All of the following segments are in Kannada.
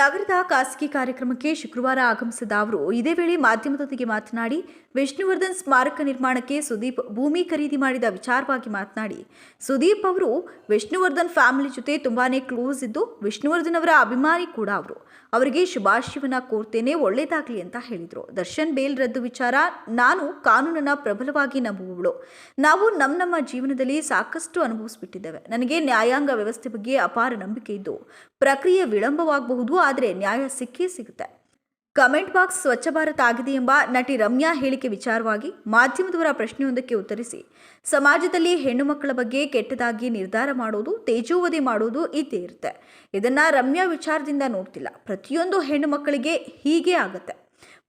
ನಗರದ ಖಾಸಗಿ ಕಾರ್ಯಕ್ರಮಕ್ಕೆ ಶುಕ್ರವಾರ ಆಗಮಿಸಿದ ಅವರು, ಇದೇ ವೇಳೆ ಮಾಧ್ಯಮದೊಂದಿಗೆ ಮಾತನಾಡಿ, ವಿಷ್ಣುವರ್ಧನ್ ಸ್ಮಾರಕ ನಿರ್ಮಾಣಕ್ಕೆ ಸುದೀಪ್ ಭೂಮಿ ಖರೀದಿ ಮಾಡಿದ ವಿಚಾರವಾಗಿ ಮಾತನಾಡಿ, ಸುದೀಪ್ ಅವರು ವಿಷ್ಣುವರ್ಧನ್ ಫ್ಯಾಮಿಲಿ ಜೊತೆ ತುಂಬಾನೇ ಕ್ಲೋಸ್ ಇದ್ದು, ವಿಷ್ಣುವರ್ಧನ್ ಅವರ ಅಭಿಮಾನಿ ಕೂಡ ಅವರು. ಅವರಿಗೆ ಶುಭಾಶಯವನ್ನ ಕೋರ್ತೇನೆ, ಒಳ್ಳೇದಾಗ್ಲಿ ಅಂತ ಹೇಳಿದರು. ದರ್ಶನ್ ಬೇಲ್ ರದ್ದು ವಿಚಾರ ನಾನು ಕಾನೂನನ್ನ ಪ್ರಬಲವಾಗಿ ನಂಬುವವಳು. ನಾವು ನಮ್ಮ ನಮ್ಮ ಜೀವನದಲ್ಲಿ ಸಾಕಷ್ಟು ಅನುಭವಿಸ್ಬಿಟ್ಟಿದ್ದೇವೆ. ನನಗೆ ನ್ಯಾಯಾಂಗ ವ್ಯವಸ್ಥೆ ಬಗ್ಗೆ ಅಪಾರ ನಂಬಿಕೆ ಇದ್ದು, ಪ್ರಕ್ರಿಯೆ ವಿಳಂಬವಾಗಬಹುದು ಆದರೆ ನ್ಯಾಯ ಸಿಕ್ಕೇ ಸಿಗುತ್ತೆ. ಕಮೆಂಟ್ ಬಾಕ್ಸ್ ಸ್ವಚ್ಛ ಭಾರತ ಆಗಿದೆ ಎಂಬ ನಟಿ ರಮ್ಯಾ ಹೇಳಿಕೆ ವಿಚಾರವಾಗಿ ಮಾಧ್ಯಮದವರ ಪ್ರಶ್ನೆಯೊಂದಕ್ಕೆ ಉತ್ತರಿಸಿ, ಸಮಾಜದಲ್ಲಿ ಹೆಣ್ಣು ಮಕ್ಕಳ ಬಗ್ಗೆ ಕೆಟ್ಟದಾಗಿ ನಿರ್ಧಾರ ಮಾಡೋದು ತೇಜೋವಧಿ ಮಾಡೋದು ಇದ್ದೇ ಇರುತ್ತೆ. ಇದನ್ನು ರಮ್ಯಾ ವಿಚಾರದಿಂದ ನೋಡ್ತಿಲ್ಲ. ಪ್ರತಿಯೊಂದು ಹೆಣ್ಣು ಮಕ್ಕಳಿಗೆ ಹೀಗೆ ಆಗತ್ತೆ.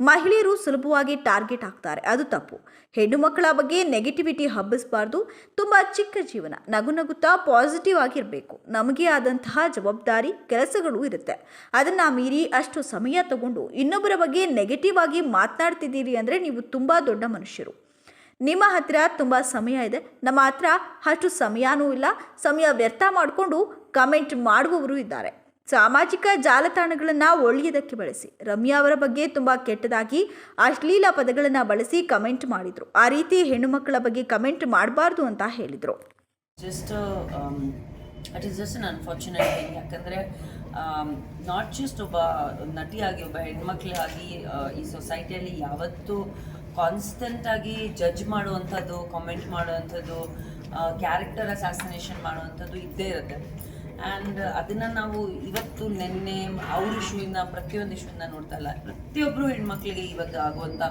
ಮಹಿಳೆಯರು ಸುಲಭವಾಗಿ ಟಾರ್ಗೆಟ್ ಆಗ್ತಾರೆ. ಅದು ತಪ್ಪು. ಹೆಣ್ಣು ಮಕ್ಕಳ ಬಗ್ಗೆ ನೆಗೆಟಿವಿಟಿ ಹಬ್ಬಿಸಬಾರ್ದು. ತುಂಬ ಚಿಕ್ಕ ಜೀವನ. ನಗು ನಗುತ್ತಾ ಪಾಸಿಟಿವ್ ಆಗಿರಬೇಕು. ನಮಗೆ ಆದಂತಹ ಜವಾಬ್ದಾರಿ, ಕೆಲಸಗಳು ಇರುತ್ತೆ. ಅದನ್ನು ಮೀರಿ ಅಷ್ಟು ಸಮಯ ತಗೊಂಡು ಇನ್ನೊಬ್ಬರ ಬಗ್ಗೆ ನೆಗೆಟಿವ್ ಆಗಿ ಮಾತನಾಡ್ತಿದ್ದೀರಿ ಅಂದರೆ ನೀವು ತುಂಬ ದೊಡ್ಡ ಮನುಷ್ಯರು. ನಿಮ್ಮ ಹತ್ತಿರ ತುಂಬ ಸಮಯ ಇದೆ. ನಮ್ಮ ಹತ್ರ ಅಷ್ಟು ಸಮಯನೂ ಇಲ್ಲ. ಸಮಯ ವ್ಯರ್ಥ ಮಾಡಿಕೊಂಡು ಕಮೆಂಟ್ ಮಾಡುವವರು ಇದ್ದಾರೆ. ಸಾಮಾಜಿಕ ಜಾಲತಾಣಗಳನ್ನು ಒಳ್ಳೆಯದಕ್ಕೆ ಬಳಸಿ. ರಮ್ಯಾ ಅವರ ಬಗ್ಗೆ ತುಂಬ ಕೆಟ್ಟದಾಗಿ, ಅಶ್ಲೀಲ ಪದಗಳನ್ನು ಬಳಸಿ ಕಮೆಂಟ್ ಮಾಡಿದರು. ಆ ರೀತಿ ಹೆಣ್ಣು ಮಕ್ಕಳ ಬಗ್ಗೆ ಕಮೆಂಟ್ ಮಾಡಬಾರ್ದು ಅಂತ ಹೇಳಿದರು. Just it is just an unfortunate thing ಯಾಕಂದರೆ ನಾಟ್ ಜಸ್ಟ್ ಒಬ್ಬ ನಟಿಯಾಗಿ, ಒಬ್ಬ ಹೆಣ್ಮಕ್ಳಾಗಿ ಈ ಸೊಸೈಟಿಯಲ್ಲಿ ಯಾವತ್ತೂ ಕಾನ್ಸ್ಟೆಂಟಾಗಿ ಜಡ್ಜ್ ಮಾಡುವಂಥದ್ದು ಕಾಮೆಂಟ್ ಮಾಡುವಂಥದ್ದು ಕ್ಯಾರೆಕ್ಟರ್ ಅಸಾಸಿನೇಷನ್ ಮಾಡುವಂಥದ್ದು ಇದ್ದೇ ಇರುತ್ತೆ. ಆ್ಯಂಡ್ ಅದನ್ನು ನಾವು ಇವತ್ತು ನಿನ್ನೆ ಅವ್ರ ಇಶ್ಯೂಯಿಂದ, ಪ್ರತಿಯೊಂದು ಇಶ್ಯೂಯಿಂದ ನೋಡ್ತಾ ಇಲ್ಲ. ಪ್ರತಿಯೊಬ್ಬರು ಹೆಣ್ಮಕ್ಳಿಗೆ ಇವಾಗ ಆಗುವಂಥ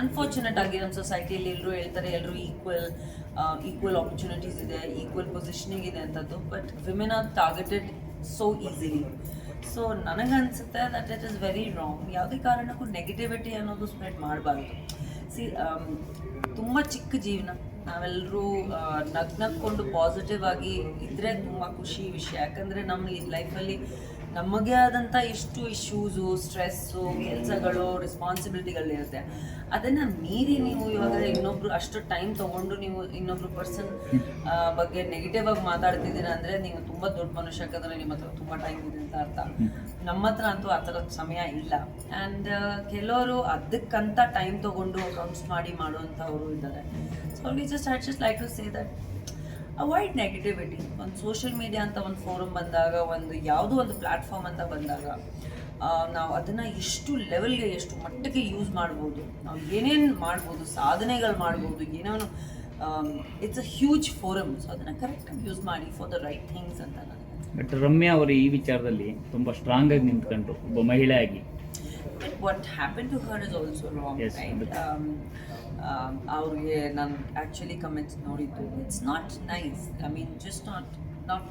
ಅನ್ಫಾರ್ಚುನೇಟ್ ಆಗಿ ನಮ್ಮ ಸೊಸೈಟಿಯಲ್ಲಿ ಎಲ್ಲರೂ ಹೇಳ್ತಾರೆ ಎಲ್ಲರೂ ಈಕ್ವಲ್ ಈಕ್ವಲ್ ಆಪರ್ಚುನಿಟೀಸ್ ಇದೆ ಈಕ್ವಲ್ ಪೊಸಿಷನಿಂಗ್ ಇದೆ ಅಂತದ್ದು. But women are targeted so easily so ನನಗನ್ಸುತ್ತೆ that it is very wrong ಯಾವುದೇ ಕಾರಣಕ್ಕೂ ನೆಗೆಟಿವಿಟಿ ಅನ್ನೋದು ಸ್ಪ್ರೆಡ್ ಮಾಡಬಾರ್ದು. ಸಿ ತುಂಬ ಚಿಕ್ಕ ಜೀವನ. ನಾವೆಲ್ಲರೂ ನಗ್ ನಗ್ಕೊಂಡು ಪಾಸಿಟಿವ್ ಆಗಿ ಇದ್ರೆ ತುಂಬ ಖುಷಿ ವಿಷಯ. ಯಾಕಂದರೆ ನಮ್ಮ ಲೈಫಲ್ಲಿ ನಮಗೆ ಆದಂಥ ಇಷ್ಟು ಇಶ್ಯೂಸು ಸ್ಟ್ರೆಸ್ಸು ಕೆಲಸಗಳು ರೆಸ್ಪಾನ್ಸಿಬಿಲಿಟಿಗಳಿರುತ್ತೆ ಅದನ್ನು ಮೀರಿ ನೀವು ಇವಾಗ ಇನ್ನೊಬ್ರು ಅಷ್ಟು ಟೈಮ್ ತೊಗೊಂಡು ನೀವು ಇನ್ನೊಬ್ರು ಪರ್ಸನ್ ಬಗ್ಗೆ ನೆಗೆಟಿವ್ ಆಗಿ ಮಾತಾಡ್ತಿದ್ದೀರಾ ಅಂದರೆ ನೀವು ತುಂಬ ದೊಡ್ಡ ಮನುಷ್ಯ ಯಾಕಂದ್ರೆ ನಿಮ್ಮ ಹತ್ರ ತುಂಬ ಟೈಮ್ ಇದೆ ಅಂತ ಅರ್ಥ. ನಮ್ಮ ಹತ್ರ ಅಂತೂ ಆ ಥರದ ಸಮಯ ಇಲ್ಲ. ಆ್ಯಂಡ್ ಕೆಲವರು ಅದಕ್ಕಂತ ಟೈಮ್ ತೊಗೊಂಡು ಅಕೌಂಟ್ಸ್ ಮಾಡಿ ಮಾಡುವಂಥವರು ಇದ್ದಾರೆ. So just I just like to say that avoid negativity ಒಂದು ಸೋಷಿಯಲ್ ಮೀಡಿಯಾ ಅಂತ ಒಂದು ಫೋರಮ್ ಬಂದಾಗ, ಒಂದು ಯಾವುದೋ ಒಂದು ಪ್ಲ್ಯಾಟ್ಫಾರ್ಮ್ ಅಂತ ಬಂದಾಗ ನಾವು ಅದನ್ನು ಎಷ್ಟು ಲೆವೆಲ್ಗೆ ಎಷ್ಟು ಮಟ್ಟಕ್ಕೆ ಯೂಸ್ ಮಾಡ್ಬೋದು, ನಾವು ಏನೇನು ಮಾಡ್ಬೋದು, ಸಾಧನೆಗಳು ಮಾಡ್ಬೋದು, ಏನೇನು it's a huge forum so ಅದನ್ನು ಕರೆಕ್ಟಾಗಿ ಯೂಸ್ ಮಾಡಿ ಫಾರ್ ದ ರೈಟ್ ಥಿಂಗ್ಸ್ ಅಂತ ಬಟ್ ರಮ್ಯಾ ಅವರು ಈ ವಿಚಾರದಲ್ಲಿ ತುಂಬ ಸ್ಟ್ರಾಂಗಾಗಿ ನಿಂತ್ಕೊಂಡು ಒಬ್ಬ ಮಹಿಳೆಯಾಗಿ. But what happened to her is also wrong, Yes, right? but- Um, um, ಅವ್ರಿಗೆ ನಾನು ಆ್ಯಕ್ಚುಲಿ ಕಮೆಂಟ್ಸ್ ನೋಡಿದ್ದು it's not nice I mean just not not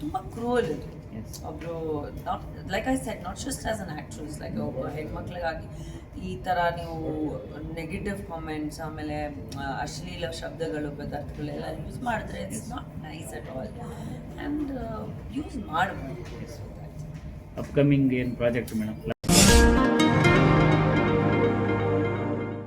ತುಂಬ ಕ್ರೂವಲ್ ಇದು Yes. ಒಬ್ಬರು not like I said not just as an actress like ಒಬ್ಬ ಹೆಣ್ಮಕ್ಳಿಗಾಗಿ ಈ ಥರ ನೀವು ನೆಗೆಟಿವ್ ಕಾಮೆಂಟ್ಸ್ ಆಮೇಲೆ ಆ, ಅಶ್ಲೀಲ ಶಬ್ದಗಳು ಪದಾರ್ಥಗಳೆಲ್ಲ ಯೂಸ್ ಮಾಡಿದ್ರೆ it's not nice at all and use ಮಾಡಬಹುದು ಅಪ್ಕಮಿಂಗ್ ಏನು ಪ್ರಾಜೆಕ್ಟ್ ಮೇಡಮ್?